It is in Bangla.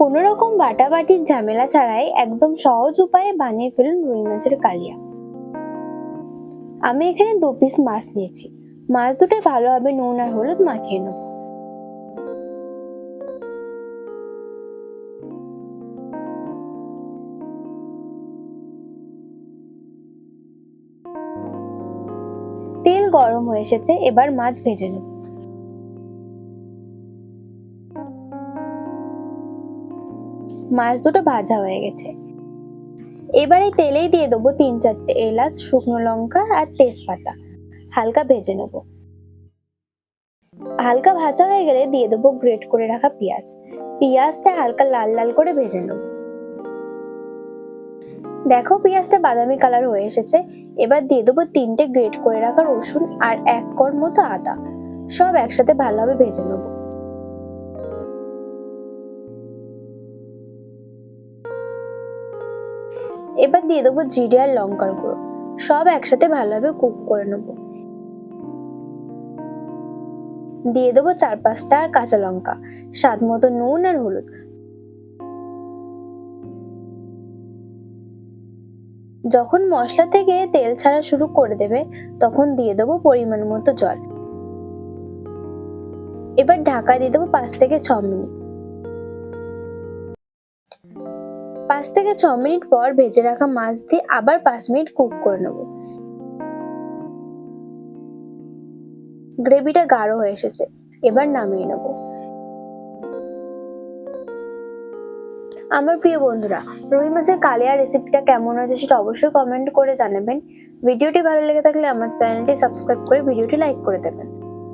কোনো রকম বাটাবাটির ঝামেলা ছাড়াই একদম সহজ উপায়ে বানিয়ে ফেলুন রুই মাছের কালিয়া। আমি এখানে দু পিস মাছ নিয়েছি। মাছ দুটো ভালোভাবে নুন আর হলুদ মাখিয়ে নেব। তেল গরম হয়ে এসেছে, এবার মাছ ভেজে নেব। মাছ দুটো ভাজা হয়ে গেছে। এবারে তেলেই দিয়ে দেবো তিন চারটে এলাচ, শুকনো লঙ্কা আর তেজপাতা। হালকা ভেজে নেব। হালকা ভাজা হয়ে গেলে দিয়ে দেবো গ্রেট করে রাখা পেঁয়াজ। পেঁয়াজটা হালকা লাল লাল করে ভেজে নেব। দেখো পেঁয়াজটা বাদামি কালার হয়ে এসেছে। এবার দিয়ে দেবো তিনটে গ্রেট করে রাখা রসুন আর এক কর মতো আদা। সব একসাথে ভালোভাবে ভেজে নেব। এবার দিয়ে দেবো জিরে আর লঙ্কার গুঁড়ো। সব একসাথে ভালোভাবে কুক করে নেব। দিয়ে দেবো চার পাঁচটা আর কাঁচা লঙ্কা, স্বাদ মতো নুন আর হলুদ। যখন মশলা থেকে তেল ছাড়া শুরু করে দেবে, তখন দিয়ে দেবো পরিমাণ মতো জল। এবার ঢাকা দিয়ে দেবো পাঁচ থেকে ছ মিনিট। পাঁচ থেকে ছ মিনিট পর ভেজে রাখা মাছ দিয়ে আবার পাঁচ মিনিট কুক করে নেব। গ্রেভিটা গাঢ় হয়ে এসেছে। এবার নামিয়ে নেব। আমার প্রিয় বন্ধুরা, রুই মাছের কালিয়া রেসিপিটা কেমন হয়েছে সেটা অবশ্যই কমেন্ট করে জানাবেন। ভিডিওটি ভালো লেগে থাকলে আমার চ্যানেলটি সাবস্ক্রাইব করে ভিডিওটি লাইক করে দেবেন।